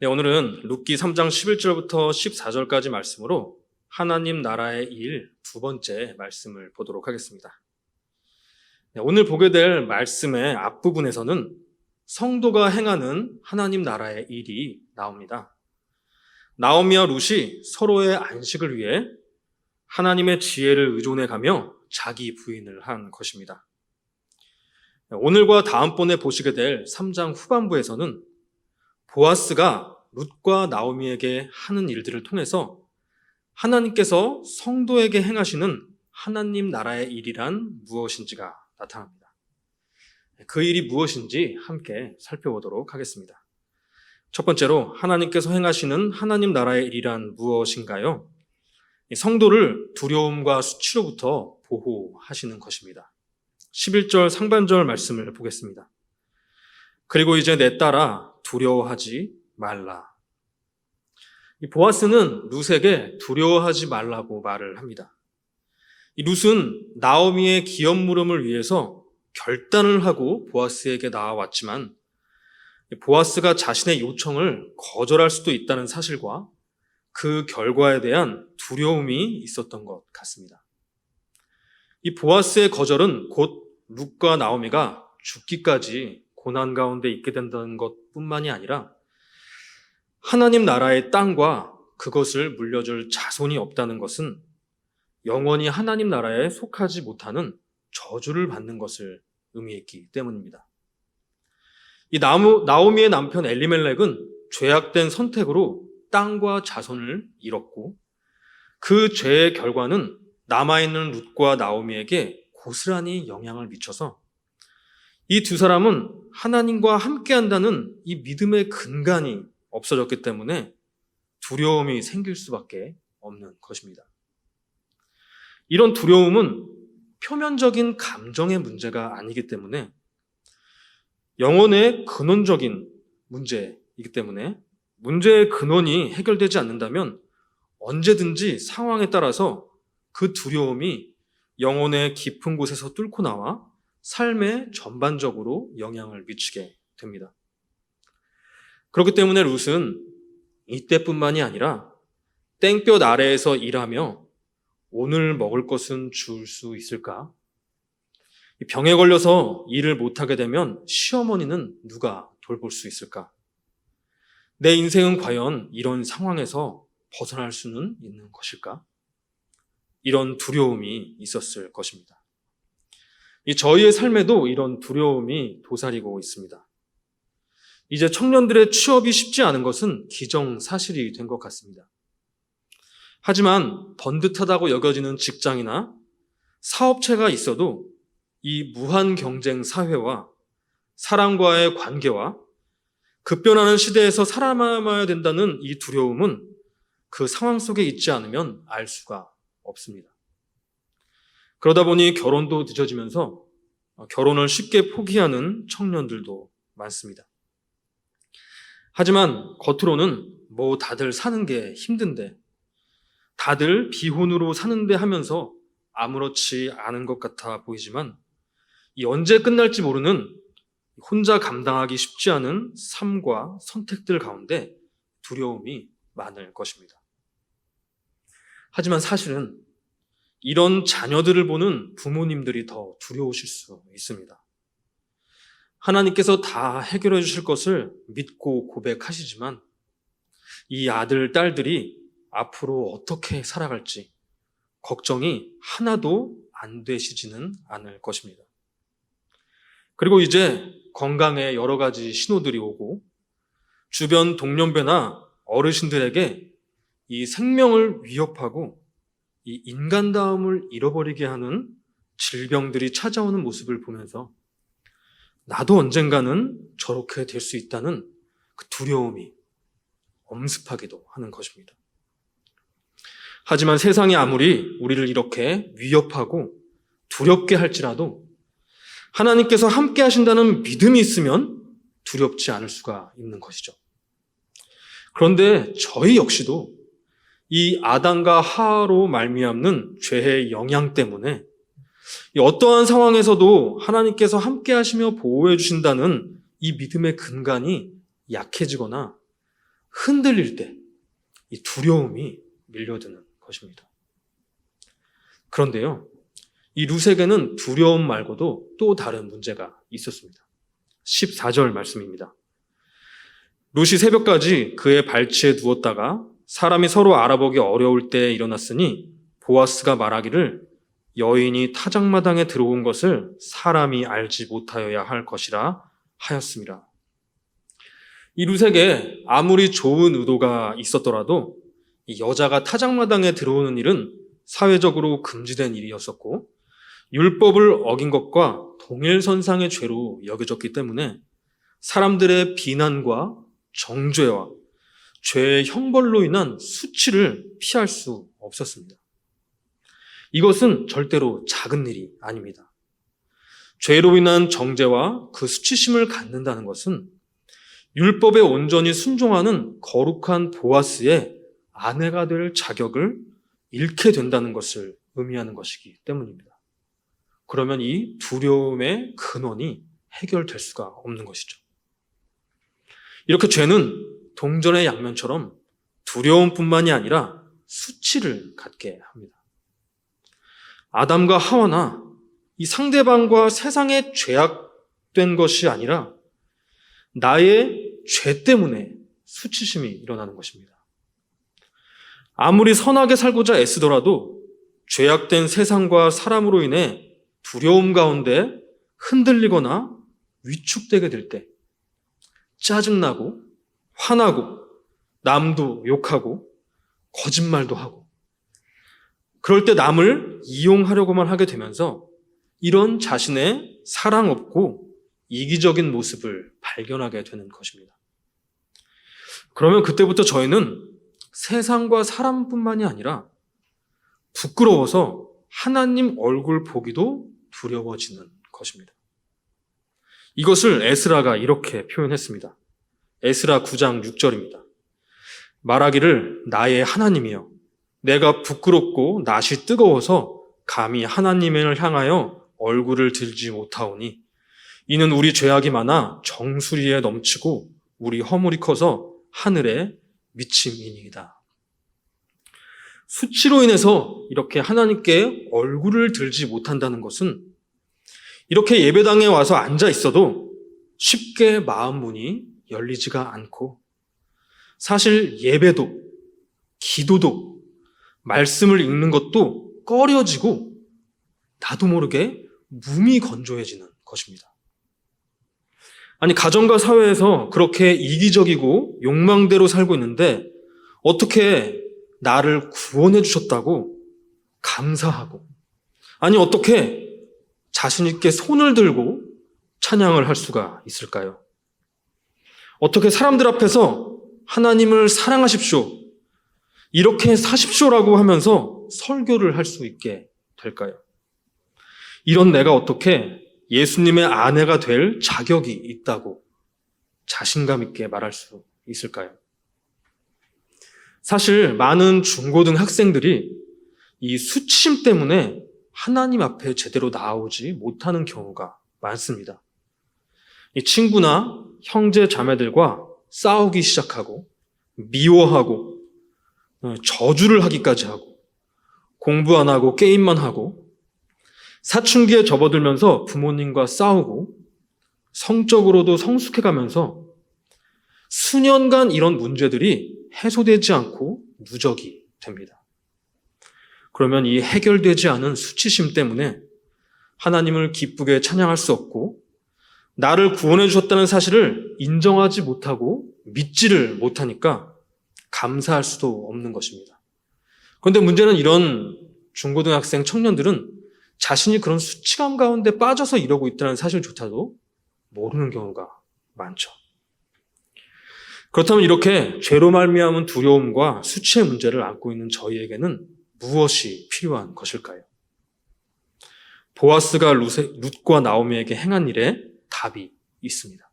네, 오늘은 룻기 3장 11절부터 14절까지 말씀으로 하나님 나라의 일 두 번째 말씀을 보도록 하겠습니다. 네, 오늘 보게 될 말씀의 앞부분에서는 성도가 행하는 하나님 나라의 일이 나옵니다. 나오미와 룻이 서로의 안식을 위해 하나님의 지혜를 의존해 가며 자기 부인을 한 것입니다. 네, 오늘과 다음번에 보시게 될 3장 후반부에서는 보아스가 룻과 나오미에게 하는 일들을 통해서 하나님께서 성도에게 행하시는 하나님 나라의 일이란 무엇인지가 나타납니다. 그 일이 무엇인지 함께 살펴보도록 하겠습니다. 첫 번째로 하나님께서 행하시는 하나님 나라의 일이란 무엇인가요? 성도를 두려움과 수치로부터 보호하시는 것입니다. 11절 상반절 말씀을 보겠습니다. 그리고 이제 내 딸아 두려워하지 말라. 이 보아스는 룻에게 두려워하지 말라고 말을 합니다. 이 룻은 나오미의 기업 물음을 위해서 결단을 하고 보아스에게 나와왔지만 보아스가 자신의 요청을 거절할 수도 있다는 사실과 그 결과에 대한 두려움이 있었던 것 같습니다. 이 보아스의 거절은 곧 룻과 나오미가 죽기까지 고난 가운데 있게 된다는 것 뿐만이 아니라 하나님 나라의 땅과 그것을 물려줄 자손이 없다는 것은 영원히 하나님 나라에 속하지 못하는 저주를 받는 것을 의미했기 때문입니다. 이 나무, 나오미의 남편 엘리멜렉은 죄악된 선택으로 땅과 자손을 잃었고 그 죄의 결과는 남아있는 룻과 나오미에게 고스란히 영향을 미쳐서 이 두 사람은 하나님과 함께 한다는 이 믿음의 근간이 없어졌기 때문에 두려움이 생길 수밖에 없는 것입니다. 이런 두려움은 표면적인 감정의 문제가 아니기 때문에 영혼의 근원적인 문제이기 때문에 문제의 근원이 해결되지 않는다면 언제든지 상황에 따라서 그 두려움이 영혼의 깊은 곳에서 뚫고 나와 삶에 전반적으로 영향을 미치게 됩니다. 그렇기 때문에 룻은 이때뿐만이 아니라 땡볕 아래에서 일하며 오늘 먹을 것은 줄 수 있을까? 병에 걸려서 일을 못하게 되면 시어머니는 누가 돌볼 수 있을까? 내 인생은 과연 이런 상황에서 벗어날 수는 있는 것일까? 이런 두려움이 있었을 것입니다. 이 저희의 삶에도 이런 두려움이 도사리고 있습니다. 이제 청년들의 취업이 쉽지 않은 것은 기정사실이 된 것 같습니다. 하지만 번듯하다고 여겨지는 직장이나 사업체가 있어도 이 무한 경쟁 사회와 사람과의 관계와 급변하는 시대에서 살아남아야 된다는 이 두려움은 그 상황 속에 있지 않으면 알 수가 없습니다. 그러다 보니 결혼도 늦어지면서 결혼을 쉽게 포기하는 청년들도 많습니다. 하지만 겉으로는 뭐 다들 사는 게 힘든데 다들 비혼으로 사는데 하면서 아무렇지 않은 것 같아 보이지만 이 언제 끝날지 모르는 혼자 감당하기 쉽지 않은 삶과 선택들 가운데 두려움이 많을 것입니다. 하지만 사실은 이런 자녀들을 보는 부모님들이 더 두려우실 수 있습니다. 하나님께서 다 해결해 주실 것을 믿고 고백하시지만 이 아들, 딸들이 앞으로 어떻게 살아갈지 걱정이 하나도 안 되시지는 않을 것입니다. 그리고 이제 건강에 여러 가지 신호들이 오고 주변 동년배나 어르신들에게 이 생명을 위협하고 이 인간다움을 잃어버리게 하는 질병들이 찾아오는 모습을 보면서 나도 언젠가는 저렇게 될 수 있다는 그 두려움이 엄습하기도 하는 것입니다. 하지만 세상이 아무리 우리를 이렇게 위협하고 두렵게 할지라도 하나님께서 함께 하신다는 믿음이 있으면 두렵지 않을 수가 있는 것이죠. 그런데 저희 역시도 이 아담과 하로 말미암는 죄의 영향 때문에 어떠한 상황에서도 하나님께서 함께 하시며 보호해 주신다는 이 믿음의 근간이 약해지거나 흔들릴 때 이 두려움이 밀려드는 것입니다. 그런데요, 이 룻에게는 두려움 말고도 또 다른 문제가 있었습니다. 14절 말씀입니다. 룻이 새벽까지 그의 발치에 누웠다가 사람이 서로 알아보기 어려울 때 일어났으니 보아스가 말하기를 여인이 타작마당에 들어온 것을 사람이 알지 못하여야 할 것이라 하였습니다. 이 룻에게 아무리 좋은 의도가 있었더라도 이 여자가 타작마당에 들어오는 일은 사회적으로 금지된 일이었었고 율법을 어긴 것과 동일선상의 죄로 여겨졌기 때문에 사람들의 비난과 정죄와 죄의 형벌로 인한 수치를 피할 수 없었습니다. 이것은 절대로 작은 일이 아닙니다. 죄로 인한 정죄와 그 수치심을 갖는다는 것은 율법에 온전히 순종하는 거룩한 보아스의 아내가 될 자격을 잃게 된다는 것을 의미하는 것이기 때문입니다. 그러면 이 두려움의 근원이 해결될 수가 없는 것이죠. 이렇게 죄는 동전의 양면처럼 두려움뿐만이 아니라 수치를 갖게 합니다. 아담과 하와나 이 상대방과 세상에 죄악된 것이 아니라 나의 죄 때문에 수치심이 일어나는 것입니다. 아무리 선하게 살고자 애쓰더라도 죄악된 세상과 사람으로 인해 두려움 가운데 흔들리거나 위축되게 될 때 짜증나고 화나고 남도 욕하고 거짓말도 하고 그럴 때 남을 이용하려고만 하게 되면서 이런 자신의 사랑 없고 이기적인 모습을 발견하게 되는 것입니다. 그러면 그때부터 저희는 세상과 사람뿐만이 아니라 부끄러워서 하나님 얼굴 보기도 두려워지는 것입니다. 이것을 에스라가 이렇게 표현했습니다. 에스라 9장 6절입니다. 말하기를 나의 하나님이여 내가 부끄럽고 낯이 뜨거워서 감히 하나님을 향하여 얼굴을 들지 못하오니 이는 우리 죄악이 많아 정수리에 넘치고 우리 허물이 커서 하늘에 미침이니이다. 수치로 인해서 이렇게 하나님께 얼굴을 들지 못한다는 것은 이렇게 예배당에 와서 앉아 있어도 쉽게 마음 문이 열리지가 않고 사실 예배도 기도도 말씀을 읽는 것도 꺼려지고 나도 모르게 몸이 건조해지는 것입니다. 아니, 가정과 사회에서 그렇게 이기적이고 욕망대로 살고 있는데 어떻게 나를 구원해 주셨다고 감사하고 아니, 어떻게 자신있게 손을 들고 찬양을 할 수가 있을까요? 어떻게 사람들 앞에서 하나님을 사랑하십시오. 이렇게 사십시오라고 하면서 설교를 할 수 있게 될까요? 이런 내가 어떻게 예수님의 아내가 될 자격이 있다고 자신감 있게 말할 수 있을까요? 사실 많은 중고등 학생들이 이 수치심 때문에 하나님 앞에 제대로 나오지 못하는 경우가 많습니다. 이 친구나 형제 자매들과 싸우기 시작하고 미워하고 어, 저주를 하기까지 하고 공부 안 하고 게임만 하고 사춘기에 접어들면서 부모님과 싸우고 성적으로도 성숙해가면서 수년간 이런 문제들이 해소되지 않고 누적이 됩니다. 그러면 이 해결되지 않은 수치심 때문에 하나님을 기쁘게 찬양할 수 없고 나를 구원해 주셨다는 사실을 인정하지 못하고 믿지를 못하니까 감사할 수도 없는 것입니다. 그런데 문제는 이런 중고등학생 청년들은 자신이 그런 수치감 가운데 빠져서 이러고 있다는 사실조차도 모르는 경우가 많죠. 그렇다면 이렇게 죄로 말미암은 두려움과 수치의 문제를 안고 있는 저희에게는 무엇이 필요한 것일까요? 보아스가 룻과 나오미에게 행한 일에 답이 있습니다.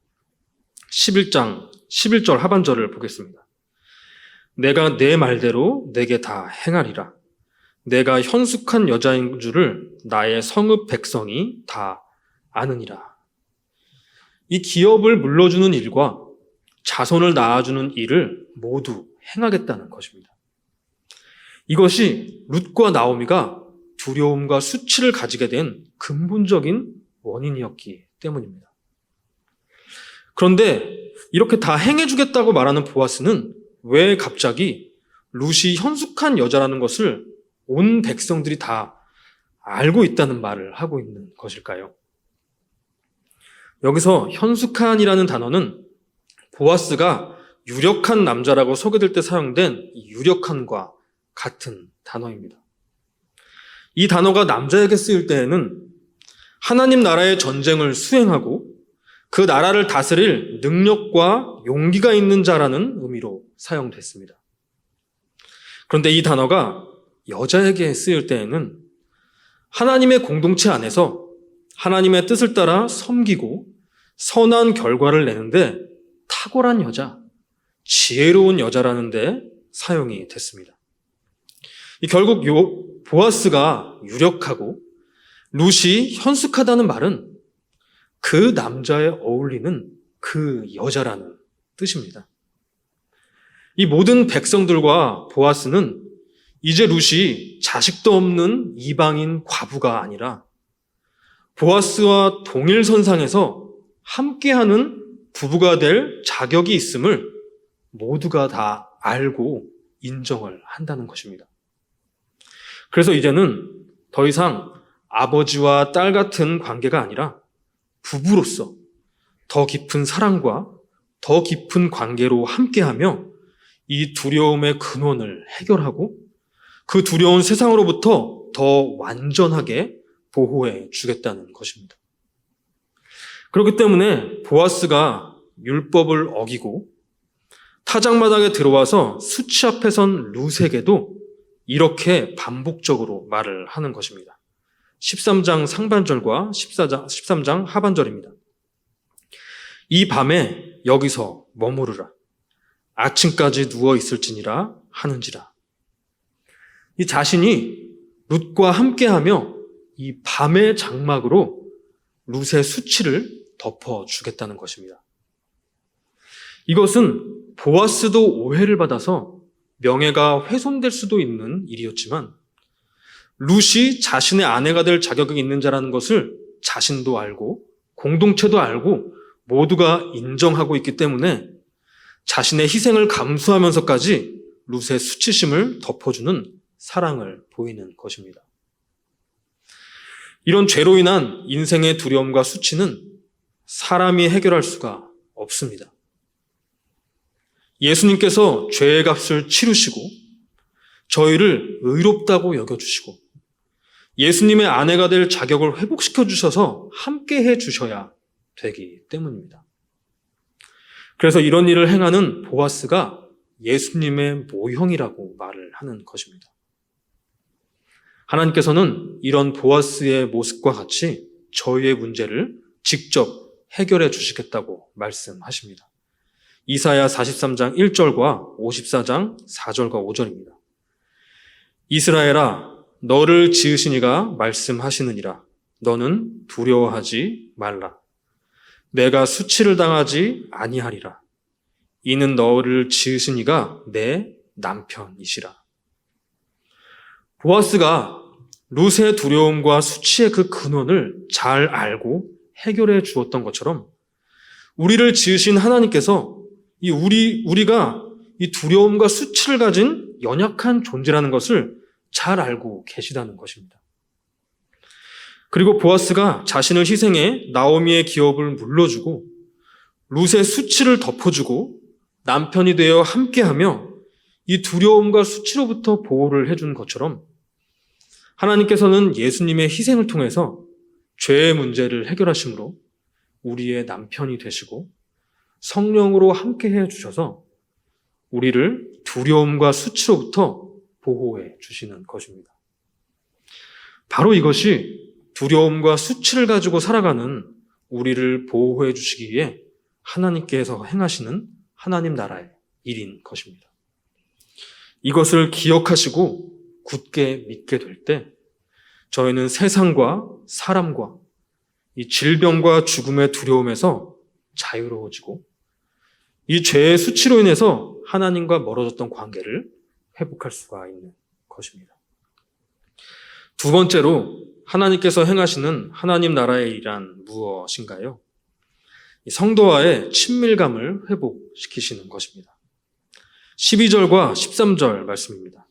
11장 11절 하반절을 보겠습니다. 내가 내 말대로 내게 다 행하리라. 내가 현숙한 여자인 줄을 나의 성읍 백성이 다 아느니라. 이 기업을 물러주는 일과 자손을 낳아주는 일을 모두 행하겠다는 것입니다. 이것이 룻과 나오미가 두려움과 수치를 가지게 된 근본적인 원인이었기 때문입니다. 그런데 이렇게 다 행해주겠다고 말하는 보아스는 왜 갑자기 룻이 현숙한 여자라는 것을 온 백성들이 다 알고 있다는 말을 하고 있는 것일까요? 여기서 현숙한이라는 단어는 보아스가 유력한 남자라고 소개될 때 사용된 유력한과 같은 단어입니다. 이 단어가 남자에게 쓰일 때에는 하나님 나라의 전쟁을 수행하고 그 나라를 다스릴 능력과 용기가 있는 자라는 의미로 사용됐습니다. 그런데 이 단어가 여자에게 쓰일 때에는 하나님의 공동체 안에서 하나님의 뜻을 따라 섬기고 선한 결과를 내는데 탁월한 여자, 지혜로운 여자라는데 사용이 됐습니다. 결국 요 보아스가 유력하고 룻이 현숙하다는 말은 그 남자에 어울리는 그 여자라는 뜻입니다. 이 모든 백성들과 보아스는 이제 룻이 자식도 없는 이방인 과부가 아니라 보아스와 동일 선상에서 함께하는 부부가 될 자격이 있음을 모두가 다 알고 인정을 한다는 것입니다. 그래서 이제는 더 이상 아버지와 딸 같은 관계가 아니라 부부로서 더 깊은 사랑과 더 깊은 관계로 함께하며 이 두려움의 근원을 해결하고 그 두려운 세상으로부터 더 완전하게 보호해 주겠다는 것입니다. 그렇기 때문에 보아스가 율법을 어기고 타작마당에 들어와서 수치 앞에 선 룻에게도 이렇게 반복적으로 말을 하는 것입니다. 13장 상반절과 14장, 13장 하반절입니다. 이 밤에 여기서 머무르라. 아침까지 누워 있을지니라 하는지라. 이 자신이 룻과 함께하며 이 밤의 장막으로 룻의 수치를 덮어주겠다는 것입니다. 이것은 보아스도 오해를 받아서 명예가 훼손될 수도 있는 일이었지만 룻이 자신의 아내가 될 자격이 있는 자라는 것을 자신도 알고 공동체도 알고 모두가 인정하고 있기 때문에 자신의 희생을 감수하면서까지 룻의 수치심을 덮어주는 사랑을 보이는 것입니다. 이런 죄로 인한 인생의 두려움과 수치는 사람이 해결할 수가 없습니다. 예수님께서 죄의 값을 치르시고 저희를 의롭다고 여겨주시고 예수님의 아내가 될 자격을 회복시켜 주셔서 함께 해 주셔야 되기 때문입니다. 그래서 이런 일을 행하는 보아스가 예수님의 모형이라고 말을 하는 것입니다. 하나님께서는 이런 보아스의 모습과 같이 저희의 문제를 직접 해결해 주시겠다고 말씀하십니다. 이사야 43장 1절과 54장 4절과 5절입니다. 이스라엘아 너를 지으신 이가 말씀하시느니라. 너는 두려워하지 말라. 내가 수치를 당하지 아니하리라. 이는 너를 지으신 이가 내 남편이시라. 보아스가 룻의 두려움과 수치의 그 근원을 잘 알고 해결해 주었던 것처럼 우리를 지으신 하나님께서 이 우리 우리가 이 두려움과 수치를 가진 연약한 존재라는 것을 잘 알고 계시다는 것입니다. 그리고 보아스가 자신을 희생해 나오미의 기업을 물러주고 룻의 수치를 덮어주고 남편이 되어 함께하며 이 두려움과 수치로부터 보호를 해준 것처럼 하나님께서는 예수님의 희생을 통해서 죄의 문제를 해결하심으로 우리의 남편이 되시고 성령으로 함께 해 주셔서 우리를 두려움과 수치로부터 보호해 주시는 것입니다. 바로 이것이 두려움과 수치를 가지고 살아가는 우리를 보호해 주시기 위해 하나님께서 행하시는 하나님 나라의 일인 것입니다. 이것을 기억하시고 굳게 믿게 될 때 저희는 세상과 사람과 이 질병과 죽음의 두려움에서 자유로워지고 이 죄의 수치로 인해서 하나님과 멀어졌던 관계를 회복할 수가 있는 것입니다. 두 번째로 하나님께서 행하시는 하나님 나라의 일란 무엇인가요? 이 성도와의 친밀감을 회복시키시는 것입니다. 12절과 13절 말씀입니다.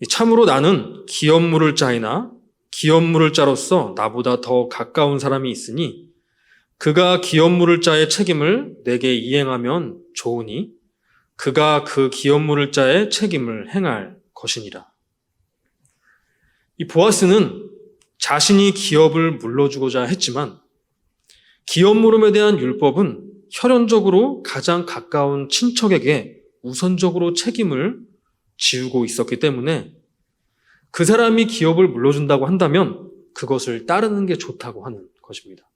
이 참으로 나는 기업 물을 자이나 기업 물을 자로서 나보다 더 가까운 사람이 있으니 그가 기업 물을 자의 책임을 내게 이행하면 좋으니 그가 그 기업 물을 자의 책임을 행할 것이니라. 이 보아스는 자신이 기업을 물러주고자 했지만 기업 물음에 대한 율법은 혈연적으로 가장 가까운 친척에게 우선적으로 책임을 지우고 있었기 때문에 그 사람이 기업을 물려준다고 한다면 그것을 따르는 게 좋다고 하는 것입니다.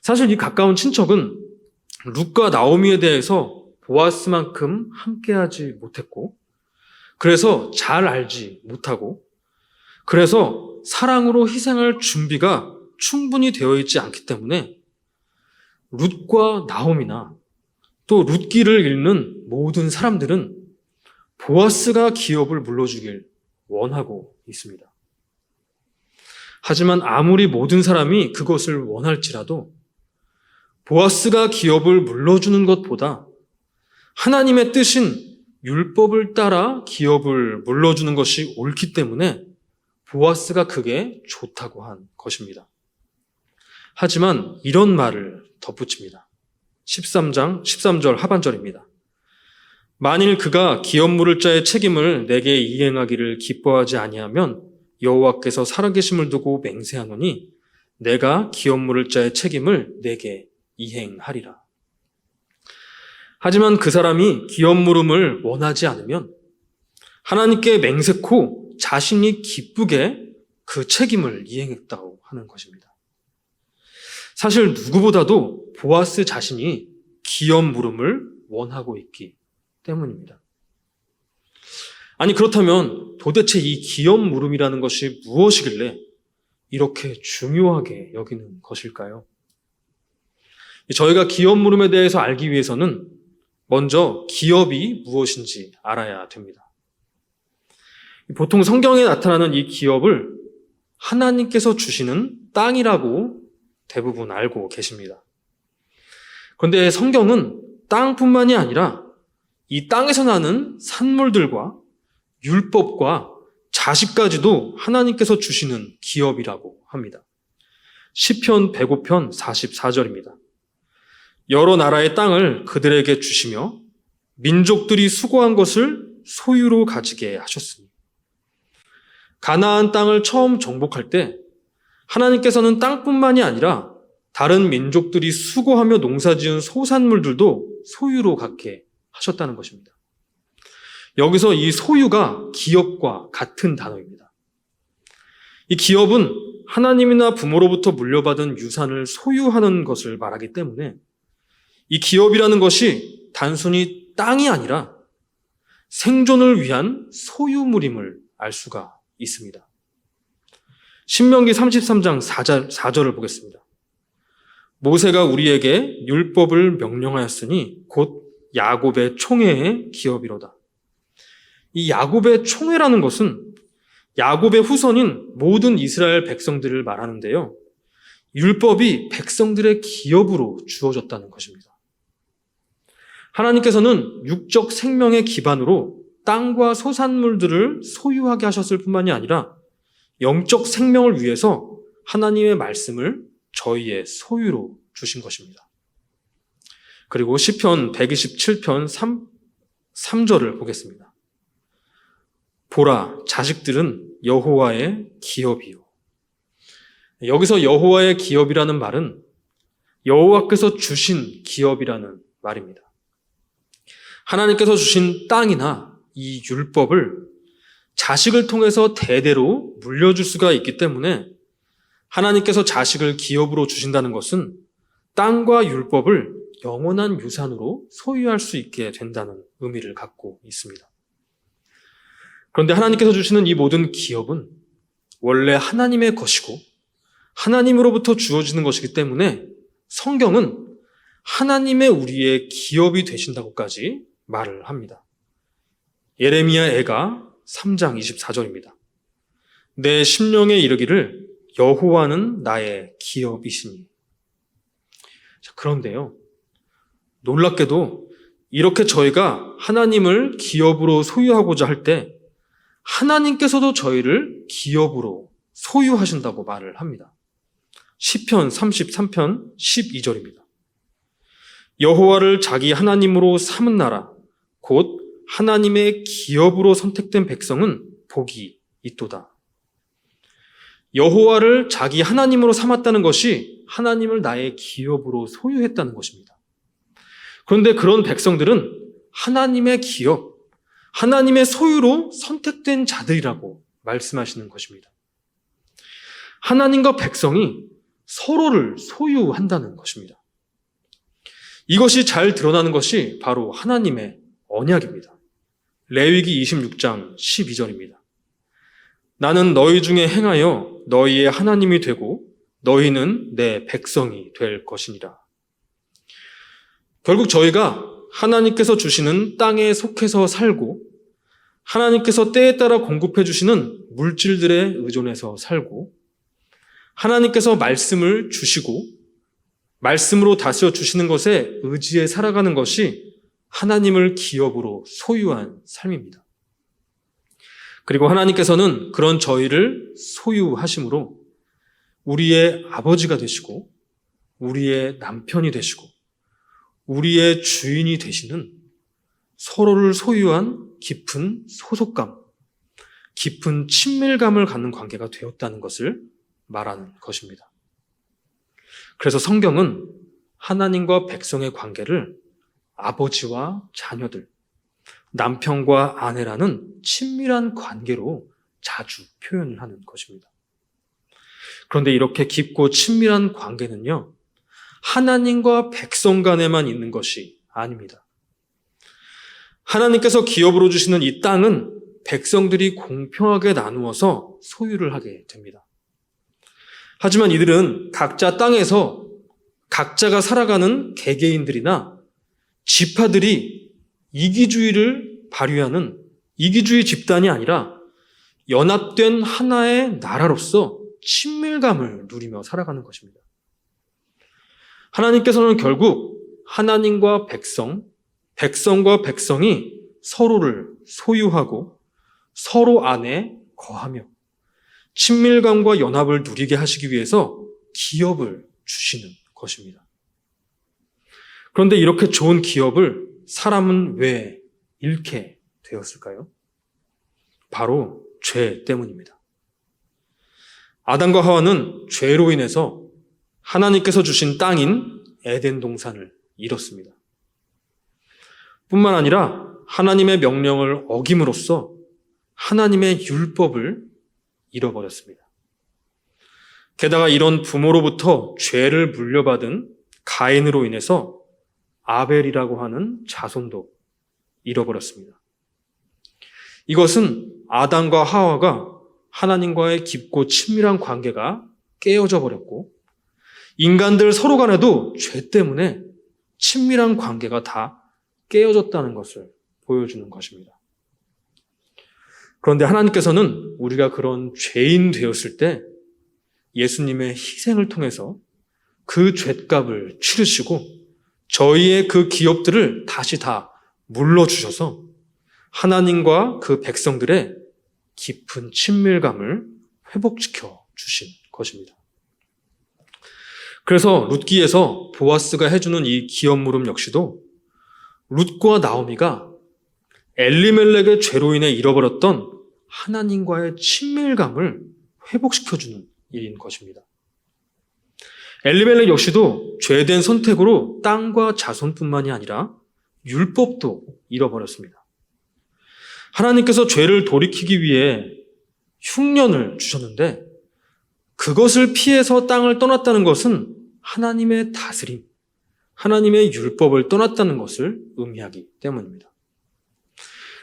사실 이 가까운 친척은 룻과 나오미에 대해서 보아스만큼 함께하지 못했고, 그래서 잘 알지 못하고, 그래서 사랑으로 희생할 준비가 충분히 되어 있지 않기 때문에 룻과 나오미나 또 룻기를 읽는 모든 사람들은 보아스가 기업을 물려주길 원하고 있습니다. 하지만 아무리 모든 사람이 그것을 원할지라도 보아스가 기업을 물려주는 것보다 하나님의 뜻인 율법을 따라 기업을 물려주는 것이 옳기 때문에 보아스가 그게 좋다고 한 것입니다. 하지만 이런 말을 덧붙입니다. 13장 13절 하반절입니다. 만일 그가 기업 물을 자의 책임을 내게 이행하기를 기뻐하지 아니하면 여호와께서 살아계심을 두고 맹세하노니 내가 기업 물을 자의 책임을 내게 이행하리라. 하지만 그 사람이 기업 물음을 원하지 않으면 하나님께 맹세코 자신이 기쁘게 그 책임을 이행했다고 하는 것입니다. 사실 누구보다도 보아스 자신이 기업 물음을 원하고 있기 때문입니다. 아니, 그렇다면 도대체 이 기업 물음이라는 것이 무엇이길래 이렇게 중요하게 여기는 것일까요? 저희가 기업 물음에 대해서 알기 위해서는 먼저 기업이 무엇인지 알아야 됩니다. 보통 성경에 나타나는 이 기업을 하나님께서 주시는 땅이라고 대부분 알고 계십니다. 그런데 성경은 땅뿐만이 아니라 이 땅에서 나는 산물들과 율법과 자식까지도 하나님께서 주시는 기업이라고 합니다. 시편 105편 44절입니다. 여러 나라의 땅을 그들에게 주시며 민족들이 수고한 것을 소유로 가지게 하셨으니 가나안 땅을 처음 정복할 때 하나님께서는 땅뿐만이 아니라 다른 민족들이 수고하며 농사지은 소산물들도 소유로 갖게 하셨다는 것입니다. 여기서 이 소유가 기업과 같은 단어입니다. 이 기업은 하나님이나 부모로부터 물려받은 유산을 소유하는 것을 말하기 때문에 이 기업이라는 것이 단순히 땅이 아니라 생존을 위한 소유물임을 알 수가 있습니다. 신명기 33장 4절, 4절을 보겠습니다. 모세가 우리에게 율법을 명령하였으니 곧 야곱의 총회의 기업이로다. 이 야곱의 총회라는 것은 야곱의 후손인 모든 이스라엘 백성들을 말하는데요. 율법이 백성들의 기업으로 주어졌다는 것입니다. 하나님께서는 육적 생명의 기반으로 땅과 소산물들을 소유하게 하셨을 뿐만이 아니라 영적 생명을 위해서 하나님의 말씀을 저희의 소유로 주신 것입니다. 그리고 시편 127편 3, 3절을 보겠습니다. 보라 자식들은 여호와의 기업이요. 여기서 여호와의 기업이라는 말은 여호와께서 주신 기업이라는 말입니다. 하나님께서 주신 땅이나 이 율법을 자식을 통해서 대대로 물려줄 수가 있기 때문에 하나님께서 자식을 기업으로 주신다는 것은 땅과 율법을 영원한 유산으로 소유할 수 있게 된다는 의미를 갖고 있습니다. 그런데 하나님께서 주시는 이 모든 기업은 원래 하나님의 것이고 하나님으로부터 주어지는 것이기 때문에 성경은 하나님의 우리의 기업이 되신다고까지 말을 합니다. 예레미야 애가 3장 24절입니다. 내 심령에 이르기를 여호와는 나의 기업이시니. 자, 그런데요. 놀랍게도 이렇게 저희가 하나님을 기업으로 소유하고자 할 때 하나님께서도 저희를 기업으로 소유하신다고 말을 합니다. 시편 33편 12절입니다. 여호와를 자기 하나님으로 삼은 나라 곧 하나님의 기업으로 선택된 백성은 복이 있도다. 여호와를 자기 하나님으로 삼았다는 것이 하나님을 나의 기업으로 소유했다는 것입니다. 그런데 그런 백성들은 하나님의 기업, 하나님의 소유로 선택된 자들이라고 말씀하시는 것입니다. 하나님과 백성이 서로를 소유한다는 것입니다. 이것이 잘 드러나는 것이 바로 하나님의 언약입니다. 레위기 26장 12절입니다. 나는 너희 중에 행하여 너희의 하나님이 되고 너희는 내 백성이 될 것이니라. 결국 저희가 하나님께서 주시는 땅에 속해서 살고 하나님께서 때에 따라 공급해 주시는 물질들에 의존해서 살고 하나님께서 말씀을 주시고 말씀으로 다스려 주시는 것에 의지해 살아가는 것이 하나님을 기업으로 소유한 삶입니다. 그리고 하나님께서는 그런 저희를 소유하심으로 우리의 아버지가 되시고 우리의 남편이 되시고 우리의 주인이 되시는 서로를 소유한 깊은 소속감, 깊은 친밀감을 갖는 관계가 되었다는 것을 말하는 것입니다. 그래서 성경은 하나님과 백성의 관계를 아버지와 자녀들, 남편과 아내라는 친밀한 관계로 자주 표현을 하는 것입니다. 그런데 이렇게 깊고 친밀한 관계는요, 하나님과 백성 간에만 있는 것이 아닙니다. 하나님께서 기업으로 주시는 이 땅은 백성들이 공평하게 나누어서 소유를 하게 됩니다. 하지만 이들은 각자 땅에서 각자가 살아가는 개개인들이나 지파들이 이기주의를 발휘하는 이기주의 집단이 아니라 연합된 하나의 나라로서 친밀감을 누리며 살아가는 것입니다. 하나님께서는 결국 하나님과 백성, 백성과 백성이 서로를 소유하고 서로 안에 거하며 친밀감과 연합을 누리게 하시기 위해서 기업을 주시는 것입니다. 그런데 이렇게 좋은 기업을 사람은 왜 잃게 되었을까요? 바로 죄 때문입니다. 아담과 하와는 죄로 인해서 하나님께서 주신 땅인 에덴 동산을 잃었습니다. 뿐만 아니라 하나님의 명령을 어김으로써 하나님의 율법을 잃어버렸습니다. 게다가 이런 부모로부터 죄를 물려받은 가인으로 인해서 아벨이라고 하는 자손도 잃어버렸습니다. 이것은 아담과 하와가 하나님과의 깊고 친밀한 관계가 깨어져 버렸고 인간들 서로 간에도 죄 때문에 친밀한 관계가 다 깨어졌다는 것을 보여주는 것입니다. 그런데 하나님께서는 우리가 그런 죄인 되었을 때 예수님의 희생을 통해서 그 죄값을 치르시고 저희의 그 기업들을 다시 다 물러주셔서 하나님과 그 백성들의 깊은 친밀감을 회복시켜 주신 것입니다. 그래서 룻기에서 보아스가 해주는 이 기업 물음 역시도 룻과 나오미가 엘리멜렉의 죄로 인해 잃어버렸던 하나님과의 친밀감을 회복시켜주는 일인 것입니다. 엘리멜렉 역시도 죄된 선택으로 땅과 자손뿐만이 아니라 율법도 잃어버렸습니다. 하나님께서 죄를 돌이키기 위해 흉년을 주셨는데 그것을 피해서 땅을 떠났다는 것은 하나님의 다스림, 하나님의 율법을 떠났다는 것을 의미하기 때문입니다.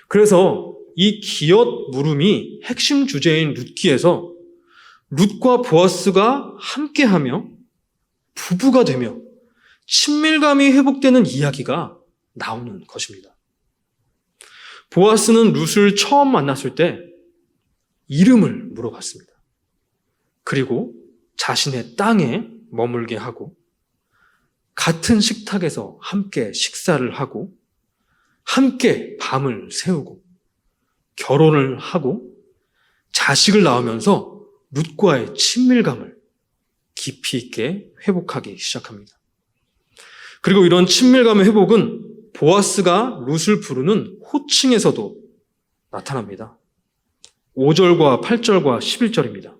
그래서 이 기엇 물음이 핵심 주제인 룻기에서 룻과 보아스가 함께하며 부부가 되며 친밀감이 회복되는 이야기가 나오는 것입니다. 보아스는 룻을 처음 만났을 때 이름을 물어봤습니다. 그리고 자신의 땅에 머물게 하고 같은 식탁에서 함께 식사를 하고 함께 밤을 새우고 결혼을 하고 자식을 낳으면서 룻과의 친밀감을 깊이 있게 회복하기 시작합니다. 그리고 이런 친밀감의 회복은 보아스가 룻을 부르는 호칭에서도 나타납니다. 5절과 8절과 11절입니다.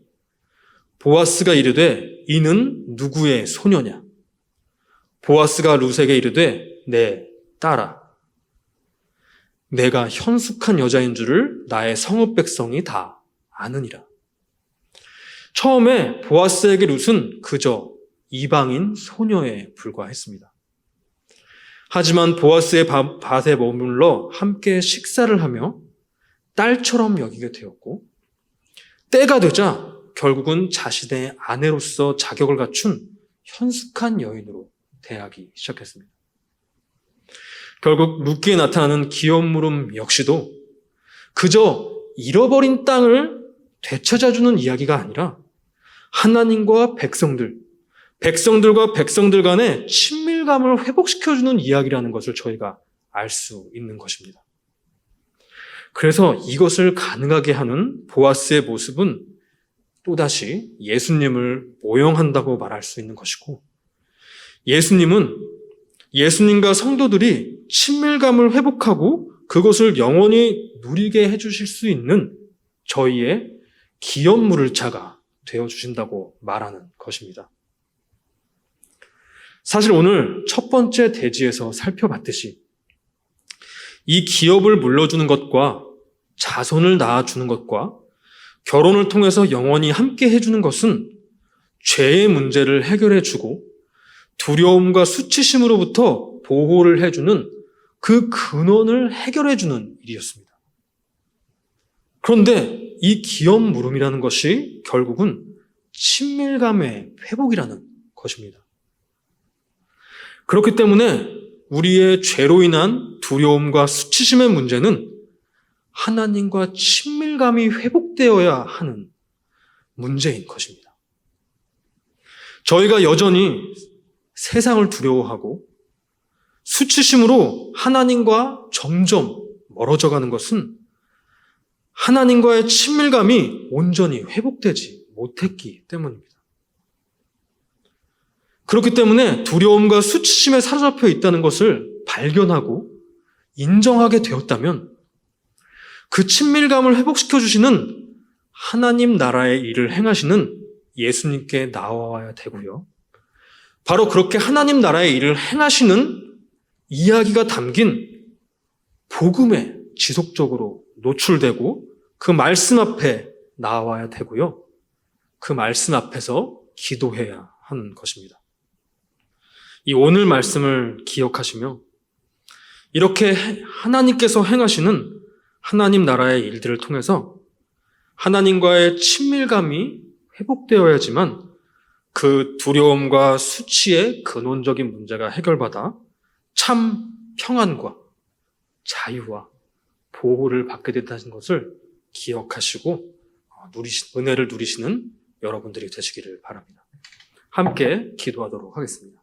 보아스가 이르되 이는 누구의 소녀냐? 보아스가 룻에게 이르되 내 딸아. 내가 현숙한 여자인 줄을 나의 성읍 백성이 다 아느니라. 처음에 보아스에게 룻은 그저 이방인 소녀에 불과했습니다. 하지만 보아스의 바- 밭에 머물러 함께 식사를 하며 딸처럼 여기게 되었고 때가 되자 결국은 자신의 아내로서 자격을 갖춘 현숙한 여인으로 대하기 시작했습니다. 결국 룻기에 나타나는 기업 물음 역시도 그저 잃어버린 땅을 되찾아주는 이야기가 아니라 하나님과 백성들, 백성들과 백성들 간의 친밀감을 회복시켜주는 이야기라는 것을 저희가 알 수 있는 것입니다. 그래서 이것을 가능하게 하는 보아스의 모습은 또다시 예수님을 모형한다고 말할 수 있는 것이고, 예수님은 예수님과 성도들이 친밀감을 회복하고 그것을 영원히 누리게 해주실 수 있는 저희의 기업물을 차가 되어 주신다고 말하는 것입니다. 사실 오늘 첫 번째 대지에서 살펴봤듯이 이 기업을 물려주는 것과 자손을 낳아주는 것과 결혼을 통해서 영원히 함께 해주는 것은 죄의 문제를 해결해주고 두려움과 수치심으로부터 보호를 해주는 그 근원을 해결해주는 일이었습니다. 그런데 이 기업 물음이라는 것이 결국은 친밀감의 회복이라는 것입니다. 그렇기 때문에 우리의 죄로 인한 두려움과 수치심의 문제는 하나님과 친밀감이 회복되어야 하는 문제인 것입니다. 저희가 여전히 세상을 두려워하고 수치심으로 하나님과 점점 멀어져 가는 것은 하나님과의 친밀감이 온전히 회복되지 못했기 때문입니다. 그렇기 때문에 두려움과 수치심에 사로잡혀 있다는 것을 발견하고 인정하게 되었다면 그 친밀감을 회복시켜 주시는 하나님 나라의 일을 행하시는 예수님께 나와야 되고요. 바로 그렇게 하나님 나라의 일을 행하시는 이야기가 담긴 복음에 지속적으로 노출되고 그 말씀 앞에 나와야 되고요. 그 말씀 앞에서 기도해야 하는 것입니다. 이 오늘 말씀을 기억하시며 이렇게 하나님께서 행하시는 하나님 나라의 일들을 통해서 하나님과의 친밀감이 회복되어야지만 그 두려움과 수치의 근원적인 문제가 해결받아 참 평안과 자유와 보호를 받게 된다는 것을 기억하시고 누리시, 은혜를 누리시는 여러분들이 되시기를 바랍니다. 함께 기도하도록 하겠습니다.